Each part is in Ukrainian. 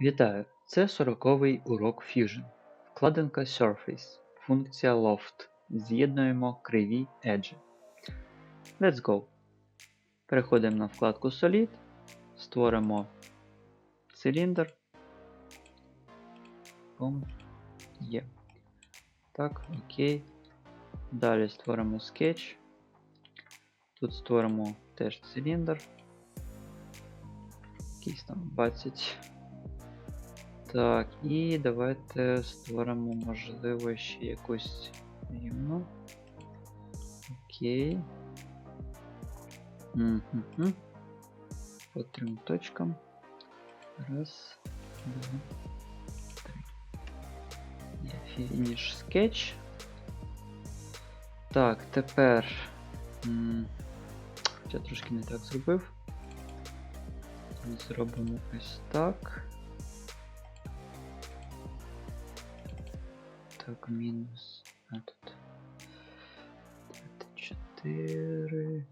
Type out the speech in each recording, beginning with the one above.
Вітаю! Це 40-й урок Fusion. Вкладинка Surface. Функція Loft. З'єднуємо криві еджі. Let's go. Переходимо на вкладку Solid. Створимо циліндр. Бум. Є. Так, окей. Далі створимо скетч. Тут створимо теж циліндр. Якийсь там 20. Так, і давайте створимо, можливо, ще якусь рівну. Окей. Угу. По трьом точкам. Раз, два, три. Фініш скетч. Так, тепер. Я трошки не так зробив. Зробимо ось так. Так, мінус. А тут. 4.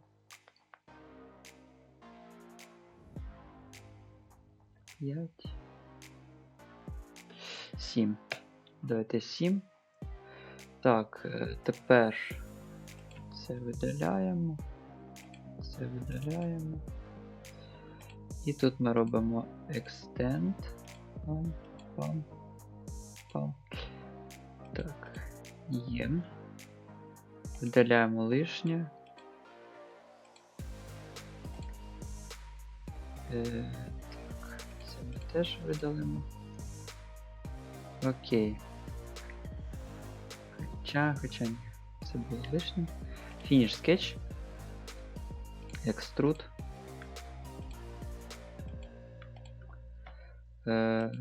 5. 7. Давайте 7. Так, е, тепер це видаляємо. Це видаляємо. І тут ми робимо extend. Пам, пам, пам. Так, є. Видаляємо лишнє. Е, так, це ми теж видалимо. Окей. Хоча, хоча ні, це було лишнє. Фініш скетч. Екструд. Е.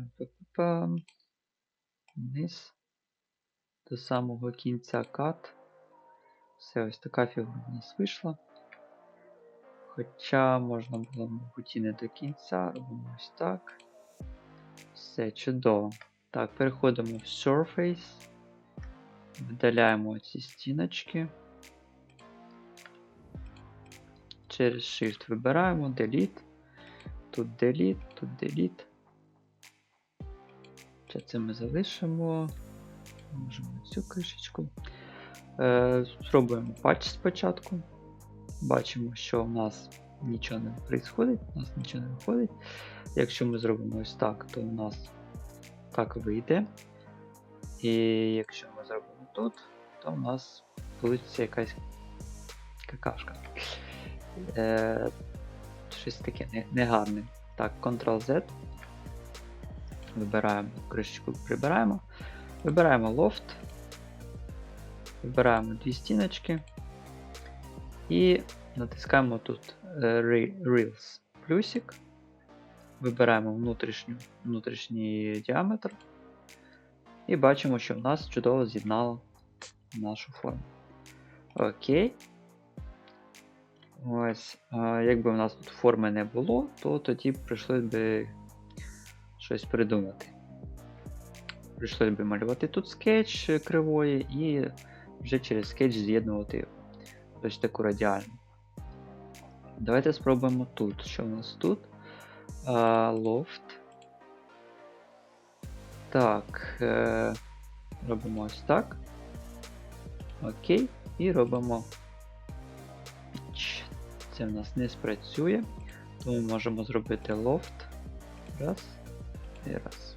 Вниз до самого кінця кат. Все, ось така фігура в нас вийшла. Хоча можна було, мабуть, і не до кінця. Робимо ось так. Все, чудово. Так, переходимо в Surface. Видаляємо ці стіночки. Через Shift вибираємо Delete. Тут Delete, тут Delete. Це ми залишимо. Можемо цю кришечку. Е, Спробуємо патч спочатку. Бачимо, що в нас нічого не відбувається, у нас нічого не виходить. Якщо ми зробимо ось так, то у нас так вийде. І якщо ми зробимо тут, то у нас вийде якась какашка. Е, Щось таке негарне. Так, Ctrl-Z. Вибираємо кришечку, прибираємо. Вибираємо лофт. Вибираємо дві стіночки. І натискаємо тут е, Reels плюсик. Вибираємо внутрішню, внутрішній діаметр. І бачимо, що в нас чудово з'єднало нашу форму. Окей. Ось, якби у нас тут форми не було, то тоді прийшлось би щось придумати. Прийшлось би малювати тут скетч кривої і вже через скетч з'єднувати ось таку радіальну. Давайте спробуємо тут. Що у нас тут? Лофт. Так. Е, робимо ось так. Окей. І робимо. Це в нас не спрацює. Тому можемо зробити лофт. Раз. І раз.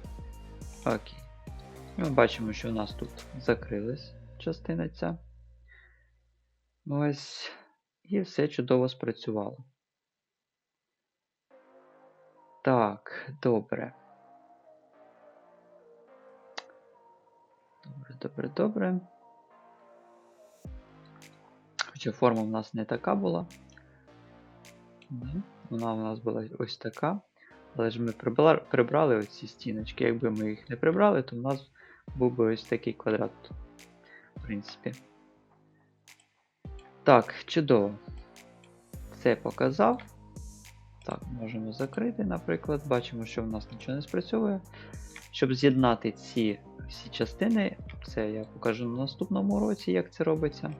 Окей. Ми бачимо, що у нас тут закрилась частина ця. Ось. І все чудово спрацювало. Так, добре. Добре, добре, добре. Хоча форма в нас не така була. Вона у нас була ось така. Але ж ми прибрали оці стіночки. Якби ми їх не прибрали, то в нас був би ось такий квадрат. В принципі. Так, чудово. Все показав. Так, можемо закрити, наприклад. Бачимо, що в нас нічого не спрацьовує. Щоб з'єднати ці всі частини, це я покажу на наступному уроці, як це робиться.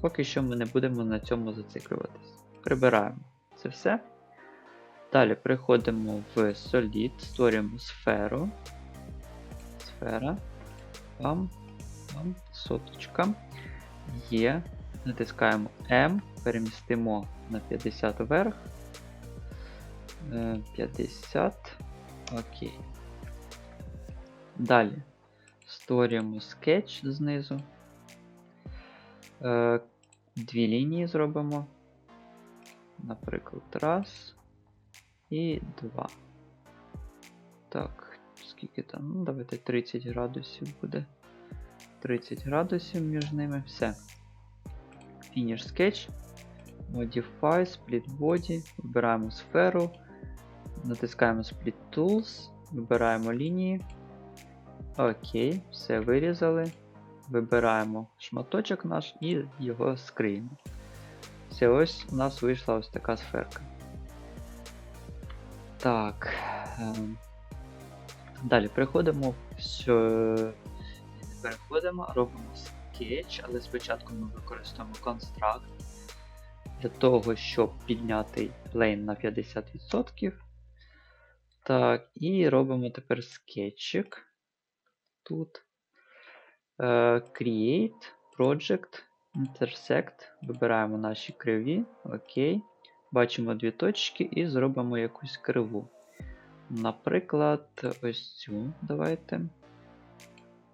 Поки що ми не будемо на цьому зациклюватись. Прибираємо це все. Далі переходимо в Solid, створюємо сферу. Сфера. Пам, пам, соточка. Є. Натискаємо M, перемістимо на 50 вверх. Е, 50. Окей. Далі створюємо скетч знизу. Е, Дві лінії зробимо. Наприклад, раз і два. Так, скільки там? Ну, давайте 30 градусів буде. 30 градусів між ними. Все. Finish Sketch. Modify, Split Body. Вибираємо сферу. Натискаємо Split Tools. Вибираємо лінії. Окей, все вирізали. Вибираємо шматочок наш і його скриємо. Все, ось у нас вийшла ось така сферка. Так. Далі переходимо в переходимо, робимо скетч, але спочатку ми використовуємо construct для того, щоб підняти plane на 50%. Так, і робимо тепер скетчик. Тут. Е, Create, Project, Intersect. Вибираємо наші криві. Окей. Бачимо дві точки і зробимо якусь криву. Наприклад, ось цю. Давайте.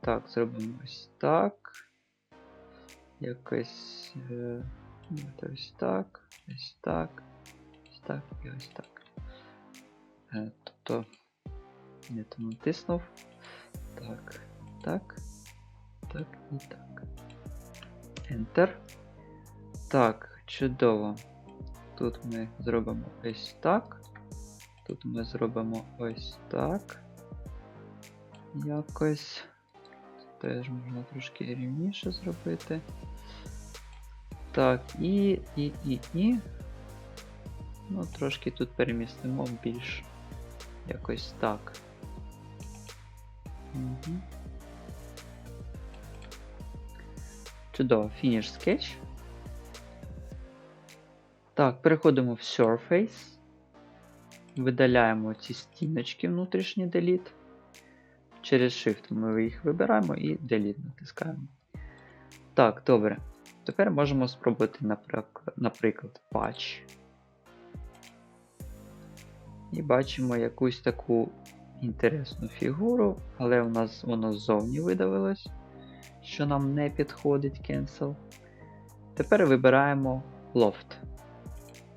Так, зробимо ось так. Якось. Е, ось так, ось так, ось так і ось так. Е, тобто. Не то натиснув. Так, так, так і так. Enter. Так, чудово. Тут ми зробимо ось так. Тут ми зробимо ось так. Якось. Теж можна трошки рівніше зробити. Так, і, і, і, і. Ну, трошки тут перемістимо більш якось так. Угу. Чудово, Finish Sketch. Так, переходимо в Surface. Видаляємо ці стіночки внутрішні Delete. Через Shift ми їх вибираємо і Delete натискаємо. Так, добре. Тепер можемо спробувати, наприклад, Patch. І бачимо якусь таку інтересну фігуру, але у нас воно ззовні видавилось, що нам не підходить Cancel. Тепер вибираємо Loft.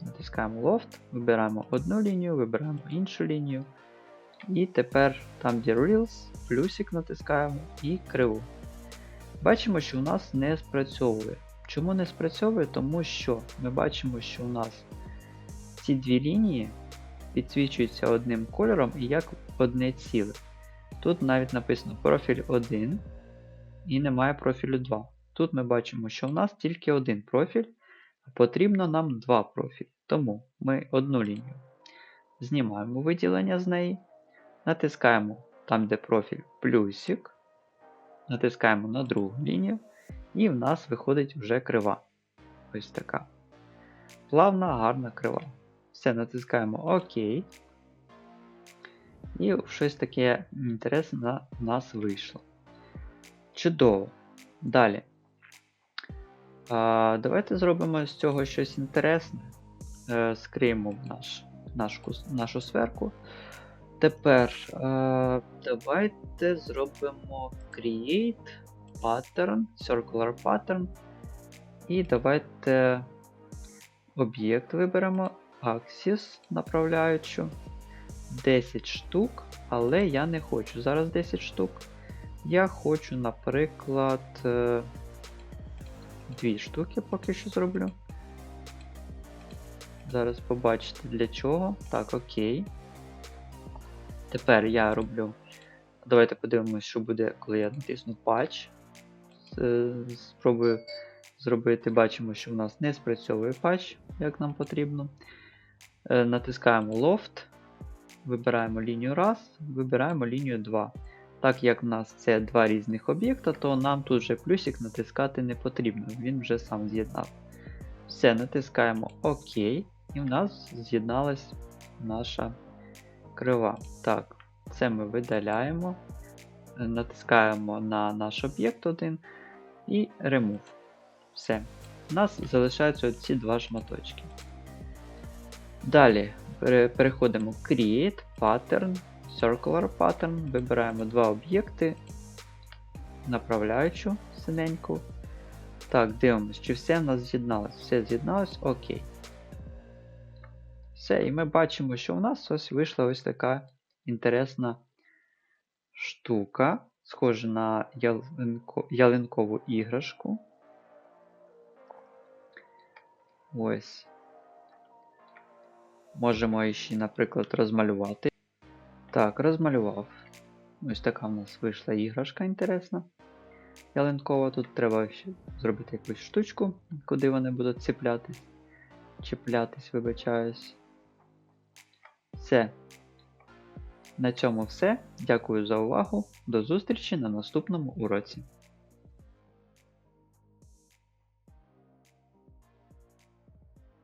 Натискаємо Loft, вибираємо одну лінію, вибираємо іншу лінію. І тепер там, де Reels, плюсик натискаємо і криву. Бачимо, що у нас не спрацьовує. Чому не спрацьовує? Тому що ми бачимо, що у нас ці дві лінії підсвічуються одним кольором і як одне ціле. Тут навіть написано профіль 1 і немає профілю 2. Тут ми бачимо, що в нас тільки один профіль, а потрібно нам два профілі. Тому ми одну лінію знімаємо виділення з неї, натискаємо там, де профіль плюсик, натискаємо на другу лінію, і в нас виходить вже крива. Ось така. Плавна, гарна крива. Все, натискаємо ОК. І щось таке інтересне в нас вийшло. Чудово. Далі. А, Давайте зробимо з цього щось інтересне. Е, скриємо наш, нашу, нашу сферку. Тепер е, давайте зробимо Create Pattern, Circular Pattern. І давайте об'єкт виберемо Axis направляючу. 10 штук, але я не хочу зараз 10 штук. Я хочу, наприклад, 2 штуки поки що зроблю. Зараз побачите для чого. Так, окей. Тепер я роблю. Давайте подивимось, що буде, коли я натисну патч. Спробую зробити, бачимо, що в нас не спрацьовує патч, як нам потрібно. Натискаємо Loft, вибираємо лінію 1, вибираємо лінію 2. Так як в нас це два різних об'єкта, то нам тут вже плюсик натискати не потрібно, він вже сам з'єднав. Все, натискаємо ОК, і в нас з'єдналась наша крива. Так, це ми видаляємо, натискаємо на наш об'єкт один і Remove. Все. У нас залишаються ці два шматочки. Далі переходимо Create, Pattern, Circular Pattern, вибираємо два об'єкти, направляючу синеньку. Так, дивимось, чи все в нас з'єдналось. Все з'єдналось, окей. Все, і ми бачимо, що в нас ось вийшла ось така інтересна штука, схожа на ялинко, ялинкову іграшку. Ось. Можемо її ще, наприклад, розмалювати. Так, розмалював. Ось така в нас вийшла іграшка інтересна. Ялинкова. Тут треба ще зробити якусь штучку, куди вони будуть цеплятись. Чіплятись, вибачаюсь. Все. На цьому все. Дякую за увагу. До зустрічі на наступному уроці.